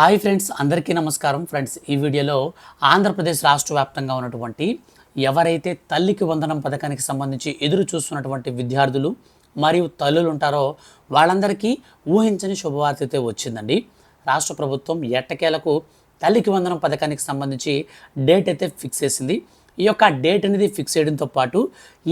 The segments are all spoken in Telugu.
హాయ్ ఫ్రెండ్స్ అందరికీ నమస్కారం. ఫ్రెండ్స్ ఈ వీడియోలో ఆంధ్రప్రదేశ్ రాష్ట్ర వ్యాప్తంగా ఉన్నటువంటి ఎవరైతే తల్లికి వందనం పథకానికి సంబంధించి ఎదురు చూస్తున్నటువంటి విద్యార్థులు మరియు తల్లులు ఉంటారో వాళ్ళందరికీ ఊహించని శుభవార్త అయితే వచ్చిందండి. రాష్ట్ర ప్రభుత్వం ఎట్టకేలకు తల్లికి వందనం పథకానికి సంబంధించి డేట్ అయితే ఫిక్స్ చేసింది. ఈ యొక్క డేట్ అనేది ఫిక్స్ చేయడంతో పాటు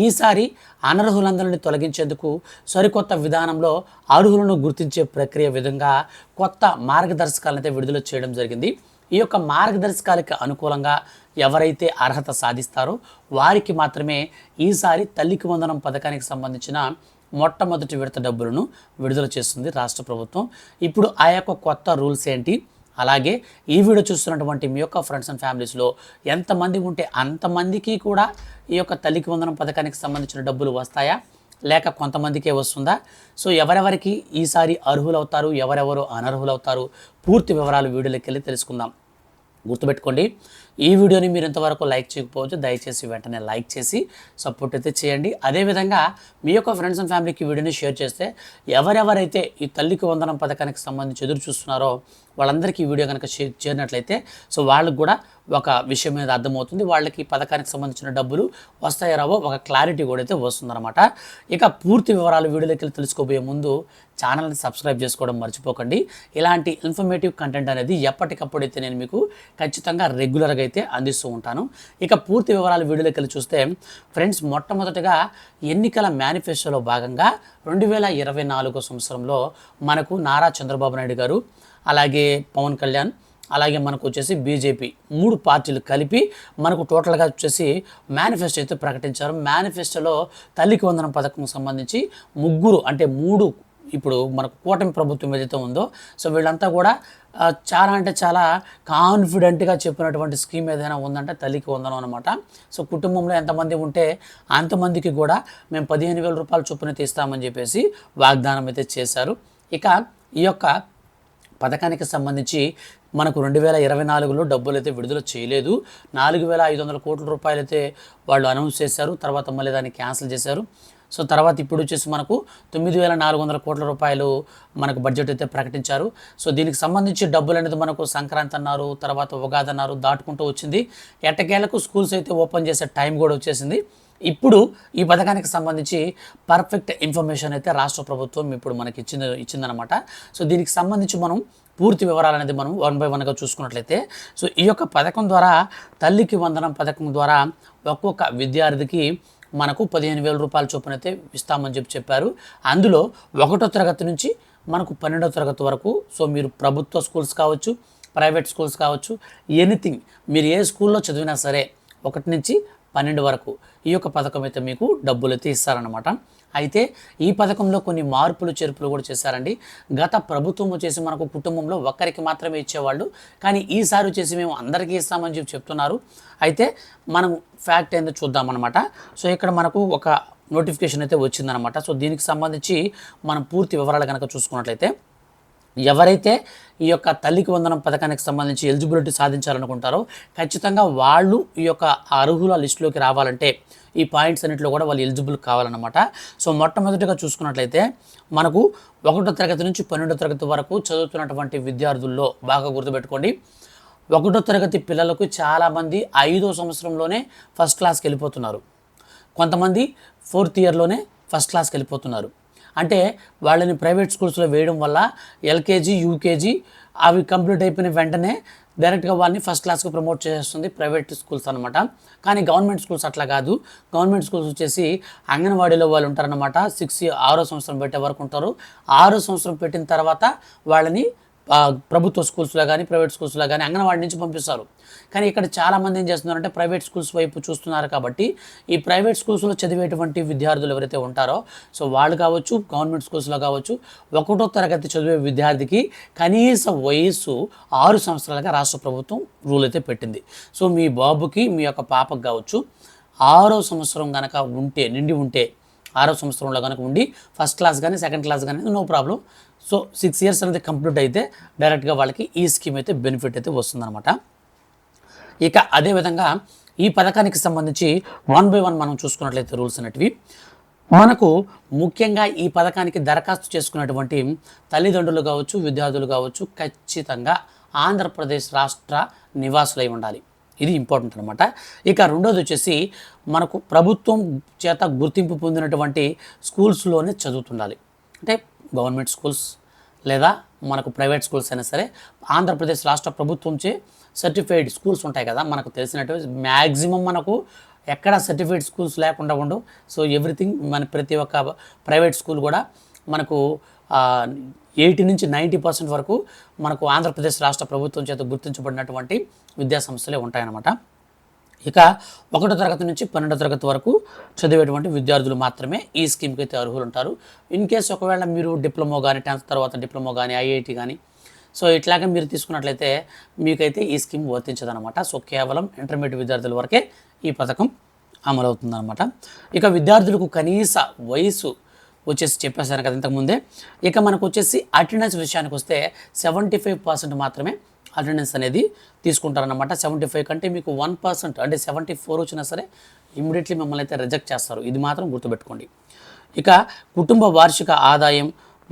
ఈసారి అనర్హులందరిని తొలగించేందుకు సరికొత్త విధానంలో అర్హులను గుర్తించే ప్రక్రియ విధంగా కొత్త మార్గదర్శకాలను అయితే విడుదల చేయడం జరిగింది. ఈ యొక్క మార్గదర్శకాలకి అనుకూలంగా ఎవరైతే అర్హత సాధిస్తారో వారికి మాత్రమే ఈసారి తల్లికి వందనం పథకానికి సంబంధించిన మొట్టమొదటి విడత డబ్బులను విడుదల చేస్తుంది రాష్ట్ర ప్రభుత్వం. ఇప్పుడు ఆ యొక్క కొత్త రూల్స్ ఏంటి? అలాగే ఈ వీడియో చూస్తున్నటువంటి మీ యొక్క ఫ్రెండ్స్ అండ్ ఫ్యామిలీస్లో ఎంతమంది ఉంటే అంతమందికి కూడా ఈ యొక్క తల్లికి వందనం పథకానికి సంబంధించిన డబ్బులు వస్తాయా? లేక కొంతమందికే వస్తుందా? సో ఎవరెవరికి ఈసారి అర్హులవుతారు ఎవరెవరు అనర్హులవుతారు? పూర్తి వివరాలు వీడియోలోకి వెళ్ళి తెలుసుకుందాం. గుర్తుపెట్టుకోండి ఈ వీడియోని మీరు ఇంతవరకు లైక్ చేయకపోవచ్చు దయచేసి వెంటనే లైక్ చేసి సపోర్ట్ అయితే చేయండి. అదేవిధంగా మీ యొక్క ఫ్రెండ్స్ అండ్ ఫ్యామిలీకి వీడియోని షేర్ చేస్తే ఎవరెవరైతే ఈ తల్లికి వందనం పథకానికి సంబంధించి ఎదురు చూస్తున్నారో వాళ్ళందరికీ ఈ వీడియో కనుక షేర్ చేరినట్లయితే సో వాళ్ళకి కూడా ఒక విషయం మీద అర్థమవుతుంది. వాళ్ళకి పథకానికి సంబంధించిన డబ్బులు వస్తాయో రావో ఒక క్లారిటీ కూడా అయితే వస్తుందన్నమాట. ఇక పూర్తి వివరాలు వీడియోలోకి వెళ్ళి తెలుసుకోబోయే ముందు ఛానల్ని సబ్స్క్రైబ్ చేసుకోవడం మర్చిపోకండి. ఇలాంటి ఇన్ఫర్మేటివ్ కంటెంట్ అనేది ఎప్పటికప్పుడు అయితే నేను మీకు ఖచ్చితంగా రెగ్యులర్గా అయితే అందిస్తూ ఉంటాను. ఇక పూర్తి వివరాలు వీడియోలోకి వెళ్ళి చూస్తే ఫ్రెండ్స్ మొట్టమొదటిగా ఎన్నికల మేనిఫెస్టోలో భాగంగా రెండు వేల ఇరవై నాలుగో సంవత్సరంలో మనకు నారా చంద్రబాబు నాయుడు గారు అలాగే పవన్ కళ్యాణ్ అలాగే మనకు వచ్చేసి బీజేపీ మూడు పార్టీలు కలిపి మనకు టోటల్గా వచ్చేసి మేనిఫెస్టో అయితే ప్రకటించారు. మేనిఫెస్టోలో తల్లికి వందనం పథకం సంబంధించి ముగ్గురు అంటే మూడు ఇప్పుడు మనకు కూటమి ప్రభుత్వం ఏదైతే ఉందో సో వీళ్ళంతా కూడా చాలా అంటే చాలా కాన్ఫిడెంట్గా చెప్పినటువంటి స్కీమ్ ఏదైనా ఉందంటే తల్లికి వందనం అనమాట సో కుటుంబంలో ఎంతమంది ఉంటే అంతమందికి కూడా మేము పదిహేను వేల రూపాయల చొప్పున తీస్తామని చెప్పేసి వాగ్దానం అయితే చేశారు. ఇక ఈ యొక్క పథకానికి సంబంధించి మనకు రెండు వేల ఇరవై నాలుగులో డబ్బులు అయితే విడుదల చేయలేదు. నాలుగు వేల ఐదు వందల కోట్ల రూపాయలు అయితే వాళ్ళు అనౌన్స్ చేశారు. తర్వాత మళ్ళీ దాన్ని క్యాన్సిల్ చేశారు. సో తర్వాత ఇప్పుడు వచ్చేసి మనకు తొమ్మిది వేల నాలుగు వందల కోట్ల రూపాయలు మనకు బడ్జెట్ అయితే ప్రకటించారు. సో దీనికి సంబంధించి డబ్బులు అనేది మనకు సంక్రాంతి అన్నారు తర్వాత ఉగాది అన్నారు దాటుకుంటూ వచ్చింది. ఎట్టకేలకు స్కూల్స్ అయితే ఓపెన్ చేసే టైం కూడా వచ్చేసింది. ఇప్పుడు ఈ పథకానికి సంబంధించి పర్ఫెక్ట్ ఇన్ఫర్మేషన్ అయితే రాష్ట్ర ప్రభుత్వం ఇప్పుడు మనకి ఇచ్చింది ఇచ్చిందనమాట సో దీనికి సంబంధించి మనం పూర్తి వివరాలు అనేది మనం వన్ బై వన్గా చూసుకున్నట్లయితే సో ఈ యొక్క పథకం ద్వారా తల్లికి వందనం పథకం ద్వారా ఒక్కొక్క విద్యార్థికి మనకు పదిహేను వేల రూపాయల చొప్పున అయితే ఇస్తామని చెప్పి చెప్పారు. అందులో ఒకటో తరగతి నుంచి మనకు పన్నెండో తరగతి వరకు సో మీరు ప్రభుత్వ స్కూల్స్ కావచ్చు ప్రైవేట్ స్కూల్స్ కావచ్చు ఎనీథింగ్ మీరు ఏ స్కూల్లో చదివినా సరే ఒకటి నుంచి పన్నెండు వరకు ఈ యొక్క పథకం అయితే మీకు డబ్బులు అయితే ఇస్తారనమాట అయితే ఈ పథకంలో కొన్ని మార్పులు చేర్పులు కూడా చేశారండి. గత ప్రభుత్వం వచ్చేసి మనకు కుటుంబంలో ఒక్కరికి మాత్రమే ఇచ్చేవాళ్ళు. కానీ ఈసారి వచ్చేసి మేము అందరికీ ఇస్తామని చెప్పి చెప్తున్నారు. అయితే మనం ఫ్యాక్ట్ ఏందో చూద్దామన్నమాట. సో ఇక్కడ మనకు ఒక నోటిఫికేషన్ అయితే వచ్చిందనమాట సో దీనికి సంబంధించి మనం పూర్తి వివరాలు కనుక చూసుకున్నట్లయితే ఎవరైతే ఈ యొక్క తల్లికి వందనం పథకానికి సంబంధించి ఎలిజిబిలిటీ సాధించాలనుకుంటారో ఖచ్చితంగా వాళ్ళు ఈ యొక్క అర్హుల లిస్టులోకి రావాలంటే ఈ పాయింట్స్ అన్నింటిలో కూడా వాళ్ళు ఎలిజిబుల్ కావాలన్నమాట. సో మొట్టమొదటిగా చూసుకున్నట్లయితే మనకు ఒకటో తరగతి నుంచి పన్నెండో తరగతి వరకు చదువుతున్నటువంటి విద్యార్థుల్లో బాగా గుర్తుపెట్టుకోండి. ఒకటో తరగతి పిల్లలకు చాలామంది ఐదో సంవత్సరంలోనే ఫస్ట్ క్లాస్కి వెళ్ళిపోతున్నారు. కొంతమంది ఫోర్త్ ఇయర్లోనే ఫస్ట్ క్లాస్కి వెళ్ళిపోతున్నారు. అంటే వాళ్ళని ప్రైవేట్ స్కూల్స్లో వేయడం వల్ల ఎల్కేజీ యూకేజీ అవి కంప్లీట్ అయిపోయిన వెంటనే డైరెక్ట్గా వాళ్ళని ఫస్ట్ క్లాస్కి ప్రమోట్ చేస్తుంది ప్రైవేట్ స్కూల్స్ అనమాట కానీ గవర్నమెంట్ స్కూల్స్ అట్లా కాదు. గవర్నమెంట్ స్కూల్స్ వచ్చేసి అంగన్వాడీలో వాళ్ళు ఉంటారనమాట సిక్స్ ఆరో సంవత్సరం పెట్టే వరకు ఉంటారు. ఆరో సంవత్సరం పెట్టిన తర్వాత వాళ్ళని ప్రభుత్వ స్కూల్స్లో కానీ ప్రైవేట్ స్కూల్స్లో కానీ అంగన్వాడి నుంచి పంపిస్తారు. కానీ ఇక్కడ చాలామంది ఏం చేస్తున్నారంటే ప్రైవేట్ స్కూల్స్ వైపు చూస్తున్నారు కాబట్టి ఈ ప్రైవేట్ స్కూల్స్లో చదివేటువంటి విద్యార్థులు ఎవరైతే ఉంటారో సో వాళ్ళు కావచ్చు గవర్నమెంట్ స్కూల్స్లో కావచ్చు ఒకటో తరగతి చదివే విద్యార్థికి కనీస వయసు ఆరు సంవత్సరాలుగా రాష్ట్ర ప్రభుత్వం రూల్ అయితే పెట్టింది. సో మీ బాబుకి మీ యొక్క పాపకు కావచ్చు ఆరో సంవత్సరం కనుక ఉంటే నిండి ఉంటే ఆరో సంవత్సరంలో కనుక ఉండి ఫస్ట్ క్లాస్ కానీ సెకండ్ క్లాస్ కానీ no problem so six years అనేది కంప్లీట్ అయితే డైరెక్ట్గా వాళ్ళకి ఈ స్కీమ్ అయితే బెనిఫిట్ అయితే వస్తుందన్నమాట. ఇక అదేవిధంగా ఈ పథకానికి సంబంధించి వన్ బై వన్ మనం చూసుకున్నట్లయితే రూల్స్ అనేటివి. మనకు ముఖ్యంగా ఈ పథకానికి దరఖాస్తు చేసుకున్నటువంటి తల్లిదండ్రులు కావచ్చు విద్యార్థులు కావచ్చు ఖచ్చితంగా ఆంధ్రప్రదేశ్ రాష్ట్ర నివాసులై ఉండాలి. ఇది ఇంపార్టెంట్ అనమాట ఇక రెండోది వచ్చేసి మనకు ప్రభుత్వం చేత గుర్తింపు పొందినటువంటి స్కూల్స్లోనే చదువుతుండాలి. అంటే గవర్నమెంట్ స్కూల్స్ లేదా మనకు ప్రైవేట్ స్కూల్స్ అయినా సరే ఆంధ్రప్రదేశ్ రాష్ట్ర ప్రభుత్వంచే సర్టిఫైడ్ స్కూల్స్ ఉంటాయి కదా మనకు తెలిసినట్టు మ్యాక్సిమం మనకు ఎక్కడ సర్టిఫైడ్ స్కూల్స్ లేకుండా ఉండవు సో ఎవ్రీథింగ్ మన ప్రతి ఒక్క ప్రైవేట్ స్కూల్ కూడా మనకు ఎయిటీ నుంచి నైంటీ పర్సెంట్ వరకు మనకు ఆంధ్రప్రదేశ్ రాష్ట్ర ప్రభుత్వం చేత గుర్తించబడినటువంటి విద్యాసంస్థలే ఉంటాయన్నమాట. ఇక ఒకటో తరగతి నుంచి పన్నెండో తరగతి వరకు చదివేటువంటి విద్యార్థులు మాత్రమే ఈ స్కీమ్కి అయితే అర్హులు ఉంటారు ఇన్ కేసు ఒకవేళ మీరు డిప్లొమో కానీ టెన్త్ తర్వాత డిప్లొమో కానీ ఐఐటి కానీ సో ఇట్లాగే మీరు తీసుకున్నట్లయితే మీకైతే ఈ స్కీమ్ వర్తించదనమాట. సో కేవలం ఇంటర్మీడియట్ విద్యార్థుల వరకే ఈ పథకం అమలవుతుందన్నమాట ఇక విద్యార్థులకు కనీస వయసు వచ్చేసి చెప్పేశాను కదా ఇంతకుముందే. ఇక మనకు వచ్చేసి అటెండెన్స్ విషయానికి వస్తే సెవెంటీ ఫైవ్ పర్సెంట్ మాత్రమే అటెండెన్స్ అనేది తీసుకుంటారనమాట సెవెంటీ ఫైవ్ కంటే మీకు వన్ పర్సెంట్ అంటే సెవెంటీ ఫోర్ వచ్చినా సరే ఇమ్మీడియట్లీ మిమ్మల్ని అయితే రిజెక్ట్ చేస్తారు. ఇది మాత్రం గుర్తుపెట్టుకోండి. ఇక కుటుంబ వార్షిక ఆదాయం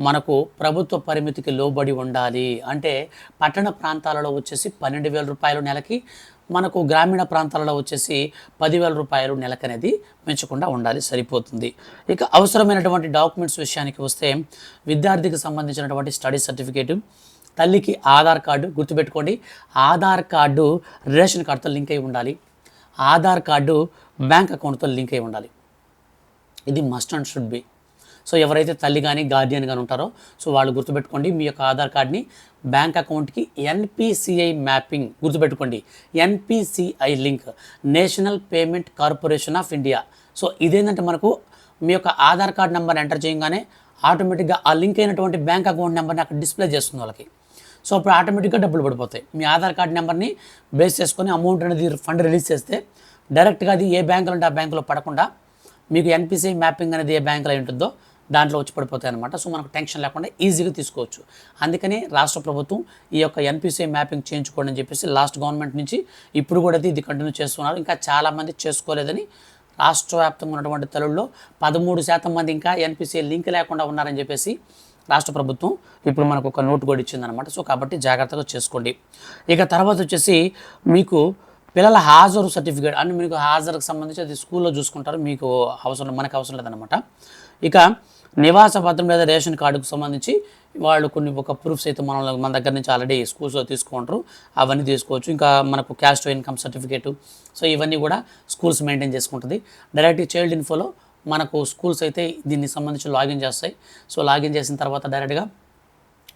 మనకు ప్రభుత్వ పరిమితికి లోబడి ఉండాలి. అంటే పట్టణ ప్రాంతాలలో వచ్చేసి పన్నెండు వేల రూపాయలు నెలకి మనకు గ్రామీణ ప్రాంతాలలో వచ్చేసి పదివేల రూపాయలు నెలకనేది పెంచకుండా ఉండాలి సరిపోతుంది. ఇక అవసరమైనటువంటి డాక్యుమెంట్స్ విషయానికి వస్తే విద్యార్థికి సంబంధించినటువంటి స్టడీ సర్టిఫికేటు తల్లికి ఆధార్ కార్డు గుర్తుపెట్టుకోండి. ఆధార్ కార్డు రేషన్ కార్డుతో లింక్ అయి ఉండాలి. ఆధార్ కార్డు బ్యాంక్ అకౌంట్తో లింక్ అయి ఉండాలి. ఇది must and should be so ఎవరైతే తల్లి కానీ గార్డియన్ కానీ ఉంటారో సో వాళ్ళు గుర్తుపెట్టుకోండి. మీ యొక్క ఆధార్ కార్డ్ని బ్యాంక్ అకౌంట్కి ఎన్పిసిఐ మ్యాపింగ్ గుర్తుపెట్టుకోండి. NPCI link national payment corporation of India so ఇదేంటంటే మనకు మీ యొక్క ఆధార్ కార్డ్ నెంబర్ ఎంటర్ చేయగానే ఆటోమేటిక్గా ఆ లింక్ అయినటువంటి బ్యాంక్ అకౌంట్ నెంబర్ని అక్కడ డిస్ప్లే చేస్తుంది వాళ్ళకి. సో అప్పుడు ఆటోమేటిక్గా డబ్బులు పడిపోతాయి. మీ ఆధార్ కార్డ్ నెంబర్ని బేస్ చేసుకొని అమౌంట్ అనేది ఫండ్ రిలీజ్ చేస్తే డైరెక్ట్గా అది ఏ బ్యాంకులో ఉంటే ఆ బ్యాంకులో పడకుండా మీకు ఎన్పిసిఐ మ్యాపింగ్ అనేది ఏ బ్యాంకులో ఉంటుందో దాంట్లో వచ్చి పడిపోతాయి అనమాట సో మనకు టెన్షన్ లేకుండా ఈజీగా తీసుకోవచ్చు. అందుకని రాష్ట్ర ప్రభుత్వం ఈ యొక్క ఎన్పిసిఐ మ్యాపింగ్ చేయించుకోండి అని చెప్పేసి లాస్ట్ గవర్నమెంట్ నుంచి ఇప్పుడు కూడా అయితే ఇది కంటిన్యూ చేస్తున్నారు. ఇంకా చాలామంది చేసుకోలేదని రాష్ట్ర వ్యాప్తంగా ఉన్నటువంటి తల్లుల్లో పదమూడు శాతం మంది ఇంకా ఎన్పిసిఐ లింక్ లేకుండా ఉన్నారని చెప్పేసి రాష్ట్ర ప్రభుత్వం ఇప్పుడు మనకు ఒక నోటు కూడా ఇచ్చిందనమాట సో కాబట్టి జాగ్రత్తగా చేసుకోండి. ఇక తర్వాత వచ్చేసి మీకు పిల్లల హాజరు సర్టిఫికేట్ అని మీకు హాజరుకు సంబంధించి అది స్కూల్లో చూసుకుంటారు. మీకు అవసరం మనకు అవసరం లేదనమాట ఇక నివాస పత్రం లేదా రేషన్ కార్డుకు సంబంధించి వాళ్ళు కొన్ని ఒక ప్రూఫ్స్ అయితే మన మన దగ్గర నుంచి ఆల్రెడీ స్కూల్స్లో తీసుకుంటారు. అవన్నీ తీసుకోవచ్చు. ఇంకా మనకు క్యాస్ట్ ఇన్కమ్ సర్టిఫికేటు. సో ఇవన్నీ కూడా స్కూల్స్ మెయింటైన్ చేసుకుంటుంది. డైరెక్ట్ చైల్డ్ ఇన్ఫోలో మనకు స్కూల్స్ అయితే దీనికి సంబంధించి లాగిన్ చేస్తాయి. సో లాగిన్ చేసిన తర్వాత డైరెక్ట్గా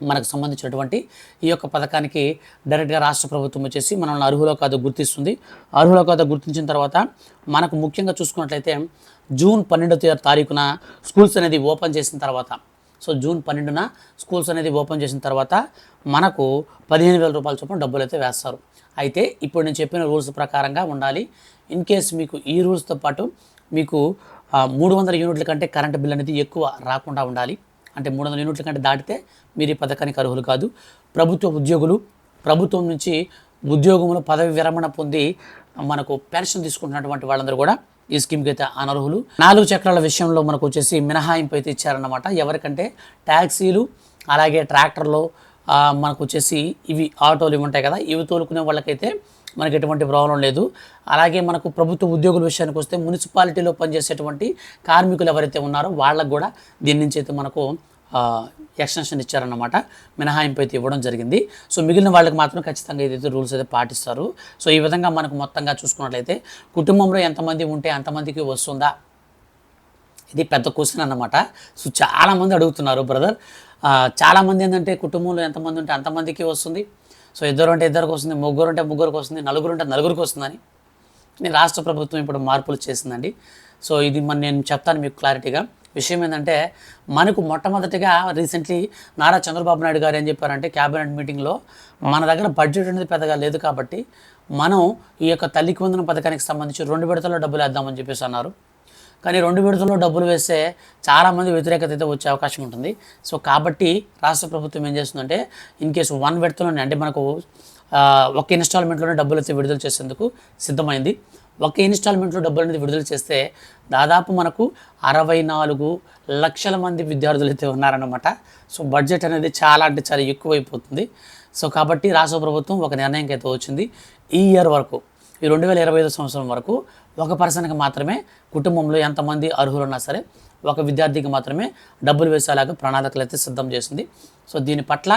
మనకు సంబంధించినటువంటి ఈ యొక్క పథకానికి డైరెక్ట్గా రాష్ట్ర ప్రభుత్వం వచ్చేసి మనల్ని అర్హులో కాదు గుర్తిస్తుంది. అర్హులో కాదు గుర్తించిన తర్వాత మనకు ముఖ్యంగా చూసుకున్నట్లయితే జూన్ పన్నెండో తారీఖున స్కూల్స్ అనేది ఓపెన్ చేసిన తర్వాత సో జూన్ పన్నెండున స్కూల్స్ అనేది ఓపెన్ చేసిన తర్వాత మనకు పదిహేను వేల రూపాయల చొప్పున డబ్బులు అయితే వేస్తారు. అయితే ఇప్పుడు నేను చెప్పిన రూల్స్ ప్రకారంగా ఉండాలి. ఇన్ కేస్ మీకు ఈ రూల్స్తో పాటు మీకు మూడు వందల యూనిట్ల కంటే కరెంట్ బిల్ అనేది ఎక్కువ రాకుండా ఉండాలి. అంటే మూడు వందల యూనిట్ల కంటే దాటితే మీరు ఈ పథకానికి అర్హులు కాదు. ప్రభుత్వ ఉద్యోగులు ప్రభుత్వం నుంచి ఉద్యోగంలో పదవి విరమణ పొంది మనకు పెన్షన్ తీసుకుంటున్నటువంటి వాళ్ళందరూ కూడా ఈ స్కీమ్కి అయితే అనర్హులు. నాలుగు చక్రాల విషయంలో మనకు వచ్చేసి మినహాయింపు అయితే ఇచ్చారన్నమాట. ఎవరికంటే ట్యాక్సీలు అలాగే ట్రాక్టర్లు మనకు వచ్చేసి ఇవి ఆటోలు ఇవి ఉంటాయి కదా ఇవి తోలుకునే వాళ్ళకైతే మనకి ఎటువంటి ప్రాబ్లం లేదు. అలాగే మనకు ప్రభుత్వ ఉద్యోగుల విషయానికి వస్తే మున్సిపాలిటీలో పనిచేసేటువంటి కార్మికులు ఎవరైతే ఉన్నారో వాళ్ళకు కూడా దీని నుంచి అయితే మనకు ఎక్స్టెన్షన్ ఇచ్చారన్నమాట. మినహాయింపు అయితే ఇవ్వడం జరిగింది. సో మిగిలిన వాళ్ళకి మాత్రం ఖచ్చితంగా ఏదైతే రూల్స్ అయితే పాటిస్తారు. సో ఈ విధంగా మనకు మొత్తంగా చూసుకున్నట్లయితే కుటుంబంలో ఎంతమంది ఉంటే అంతమందికి వస్తుందా? ఇది పెద్ద క్వశ్చన్ అన్నమాట. సో చాలామంది అడుగుతున్నారు బ్రదర్ చాలామంది ఏంటంటే కుటుంబంలో ఎంతమంది ఉంటే అంతమందికి వస్తుంది? సో ఇద్దరు అంటే ఇద్దరికి వస్తుంది ముగ్గురు అంటే ముగ్గురికి వస్తుంది నలుగురు అంటే నలుగురికి వస్తుందని నేను రాష్ట్ర ప్రభుత్వం ఇప్పుడు మార్పులు చేసిందండి. సో ఇది మన నేను చెప్తాను మీకు క్లారిటీగా. విషయం ఏంటంటే మనకు మొట్టమొదటిగా రీసెంట్లీ నారా చంద్రబాబు నాయుడు గారు ఏం చెప్పారంటే క్యాబినెట్ మీటింగ్లో మన దగ్గర బడ్జెట్ అనేది పెద్దగా లేదు కాబట్టి మనం ఈ యొక్క తల్లికి వందన పథకానికి సంబంధించి రెండు విడతల్లో డబ్బులు వేద్దామని చెప్పేసి అన్నారు. కానీ రెండు విడతల్లో డబ్బులు వేస్తే చాలామంది వ్యతిరేకత అయితే వచ్చే అవకాశం ఉంటుంది. సో కాబట్టి రాష్ట్ర ప్రభుత్వం ఏం చేస్తుందంటే ఇన్ కేసు వన్ విడతలోనే అంటే మనకు ఒక ఇన్స్టాల్మెంట్లోనే డబ్బులు అయితే విడుదల చేసేందుకు సిద్ధమైంది. ఒక ఇన్స్టాల్మెంట్లో డబ్బులు అనేది విడుదల చేస్తే దాదాపు మనకు అరవై నాలుగు లక్షల మంది విద్యార్థులు అయితే ఉన్నారన్నమాట. సో బడ్జెట్ అనేది చాలా అంటే చాలా ఎక్కువైపోతుంది. సో కాబట్టి రాష్ట్ర ప్రభుత్వం ఒక నిర్ణయంకి అయితే వచ్చింది. ఈ ఇయర్ వరకు ఈ రెండు వేల ఇరవై ఐదు సంవత్సరం వరకు ఒక పర్సన్కి మాత్రమే కుటుంబంలో ఎంతమంది అర్హులు ఉన్నా సరే ఒక విద్యార్థికి మాత్రమే డబ్బులు వేసేలాగా ప్రణాళికలు అయితే సిద్ధం చేసింది. సో దీని పట్ల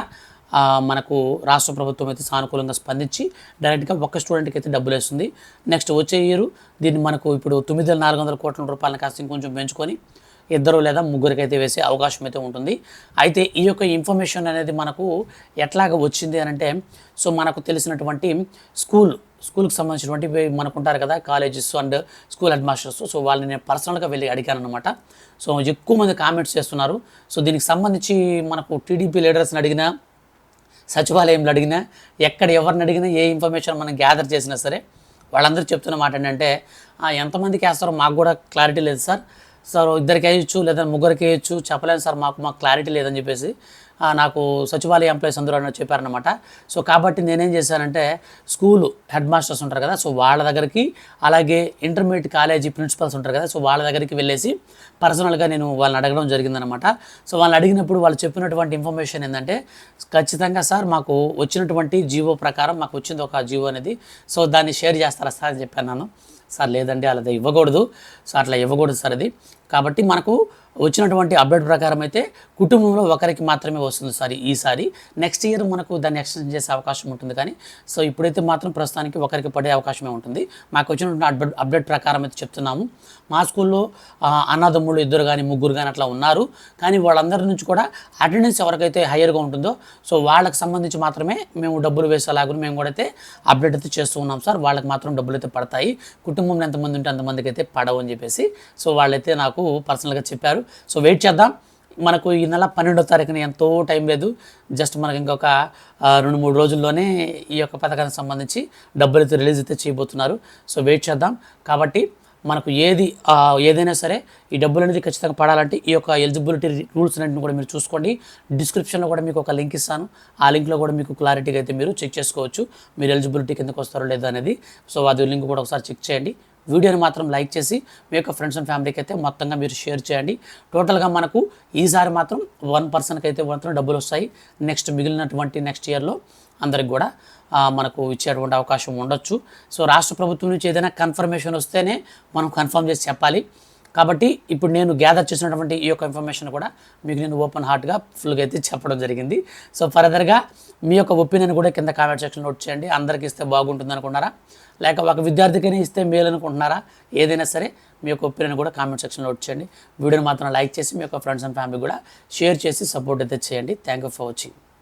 మనకు రాష్ట్ర ప్రభుత్వం అయితే సానుకూలంగా స్పందించి డైరెక్ట్గా ఒక్క స్టూడెంట్కి అయితే డబ్బులు వేస్తుంది. నెక్స్ట్ వచ్చే ఇయర్ దీన్ని మనకు ఇప్పుడు తొమ్మిది వేల నాలుగు వందల కోట్ల రూపాయలను కాస్త ఇంకొంచెం పెంచుకొని ఇద్దరు లేదా ముగ్గురికైతే వేసే అవకాశం అయితే ఉంటుంది. అయితే ఈ యొక్క ఇన్ఫర్మేషన్ అనేది మనకు ఎట్లాగ వచ్చింది అని అంటే సో మనకు తెలిసినటువంటి స్కూల్ స్కూల్కి సంబంధించినటువంటి మనకు ఉంటారు కదా colleges and school head masters so వాళ్ళని నేను పర్సనల్గా వెళ్ళి అడిగాను అనమాట సో ఎక్కువ మంది కామెంట్స్ చేస్తున్నారు. సో దీనికి సంబంధించి మనకు టీడీపీ లీడర్స్ని అడిగినా సచివాలయంలో అడిగినా ఎక్కడ ఎవరిని అడిగినా ఏ ఇన్ఫర్మేషన్ మనం గ్యాదర్ చేసినా సరే వాళ్ళందరూ చెప్తున్న మాట ఏంటంటే ఎంతమందికి వేస్తారో మాకు కూడా క్లారిటీ లేదు సార్. సార్ ఇద్దరికి వేయచ్చు లేదా ముగ్గురికి వేయచ్చు చెప్పలేను సార్ మాకు మాకు క్లారిటీ లేదని చెప్పేసి నాకు సచివాలయ ఎంప్లాయీస్ అందరూ అని చెప్పారనమాట సో కాబట్టి నేనేం చేశానంటే స్కూలు హెడ్ మాస్టర్స్ ఉంటారు కదా సో వాళ్ళ దగ్గరికి అలాగే ఇంటర్మీడియట్ కాలేజీ ప్రిన్సిపల్స్ ఉంటారు కదా సో వాళ్ళ దగ్గరికి వెళ్ళేసి పర్సనల్గా నేను వాళ్ళని అడగడం జరిగిందనమాట సో వాళ్ళని అడిగినప్పుడు వాళ్ళు చెప్పినటువంటి ఇన్ఫర్మేషన్ ఏంటంటే ఖచ్చితంగా సార్ మాకు వచ్చినటువంటి జీవో ప్రకారం మాకు వచ్చింది ఒక జీవో అనేది సో దాన్ని షేర్ చేస్తారా సార్ అని చెప్పాను నేను. సార్ లేదండి అలా ఇవ్వకూడదు. సో అట్లా ఇవ్వకూడదు సార్ అది. కాబట్టి మనకు వచ్చినటువంటి అప్డేట్ ప్రకారం అయితే కుటుంబంలో ఒకరికి మాత్రమే వస్తుంది సార్ ఈసారి నెక్స్ట్ ఇయర్ మనకు దాన్ని ఎక్స్టెన్షన్ చేసే అవకాశం ఉంటుంది కానీ సో ఇప్పుడైతే మాత్రం ప్రస్తుతానికి ఒకరికి పడే అవకాశమే ఉంటుంది. మాకు వచ్చినటువంటి అప్డేట్ అప్డేట్ ప్రకారం అయితే చెప్తున్నాము. మా స్కూల్లో అన్నదమ్ముళ్ళు ఇద్దరు కానీ ముగ్గురు కానీ అట్లా ఉన్నారు. కానీ వాళ్ళందరి నుంచి కూడా అటెండెన్స్ ఎవరికైతే హయ్యర్గా ఉంటుందో సో వాళ్ళకి సంబంధించి మాత్రమే మేము డబ్బులు వేసేలాగా మేము కూడా అయితే అప్డేట్ అయితే చేస్తూ ఉన్నాం సార్. వాళ్ళకి మాత్రం డబ్బులు అయితే పడతాయి. కుటుంబంలో ఎంతమంది ఉంటే అంతమందికి అయితే పడవు అని చెప్పేసి సో వాళ్ళైతే నాకు పర్సనల్గా చెప్పారు. సో వెయిట్ చేద్దాం. మనకు ఈ నెల పన్నెండో తారీఖున ఎంతో టైం లేదు. జస్ట్ మనకి ఇంకొక రెండు మూడు రోజుల్లోనే ఈ యొక్క పథకానికి సంబంధించి డబ్బులు అయితే రిలీజ్ అయితే చేయబోతున్నారు. సో వెయిట్ చేద్దాం. కాబట్టి మనకు ఏది ఏదైనా సరే ఈ డబ్బులు అనేది ఖచ్చితంగా పడాలంటే ఈ యొక్క ఎలిజిబిలిటీ రూల్స్ అన్నింటిని కూడా మీరు చూసుకోండి. డిస్క్రిప్షన్లో కూడా మీకు ఒక లింక్ ఇస్తాను. ఆ లింక్లో కూడా మీకు క్లారిటీగా అయితే మీరు చెక్ చేసుకోవచ్చు. మీరు ఎలిజిబిలిటీ కిందకు వస్తారో లేదో అనేది. సో అది లింక్ కూడా ఒకసారి చెక్ చేయండి. వీడియోని మాత్రం లైక్ చేసి మీ యొక్క ఫ్రెండ్స్ అండ్ ఫ్యామిలీకి అయితే మొత్తంగా మీరు షేర్ చేయండి. టోటల్గా మనకు ఈసారి మాత్రం వన్ పర్సన్కి అయితే మాత్రం డబ్బులు వస్తాయి. నెక్స్ట్ మిగిలినటువంటి నెక్స్ట్ ఇయర్లో అందరికి కూడా మనకు ఇచ్చేటువంటి అవకాశం ఉండొచ్చు. సో రాష్ట్ర ప్రభుత్వం నుంచి ఏదైనా కన్ఫర్మేషన్ వస్తేనే మనం కన్ఫర్మ్ చేసి చెప్పాలి. కాబట్టి ఇప్పుడు నేను గ్యాదర్ చేసినటువంటి ఈ యొక్క ఇన్ఫర్మేషన్ కూడా మీకు నేను ఓపెన్ హార్ట్గా ఫుల్గా అయితే చెప్పడం జరిగింది. సో ఫర్దర్గా మీ యొక్క ఒపీనియన్ కూడా కింద కామెంట్ సెక్షన్ నోట్ చేయండి. అందరికీ ఇస్తే బాగుంటుంది అనుకున్నారా లేక ఒక విద్యార్థికైనా ఇస్తే మేలు అనుకుంటున్నారా? ఏదైనా సరే మీ యొక్క ఒపీనియన్ కూడా కామెంట్ సెక్షన్లో నోట్ చేయండి. వీడియోని మాత్రం లైక్ చేసి మీ యొక్క ఫ్రెండ్స్ అండ్ ఫ్యామిలీ కూడా షేర్ చేసి సపోర్ట్ అయితే చేయండి. Thank you for watching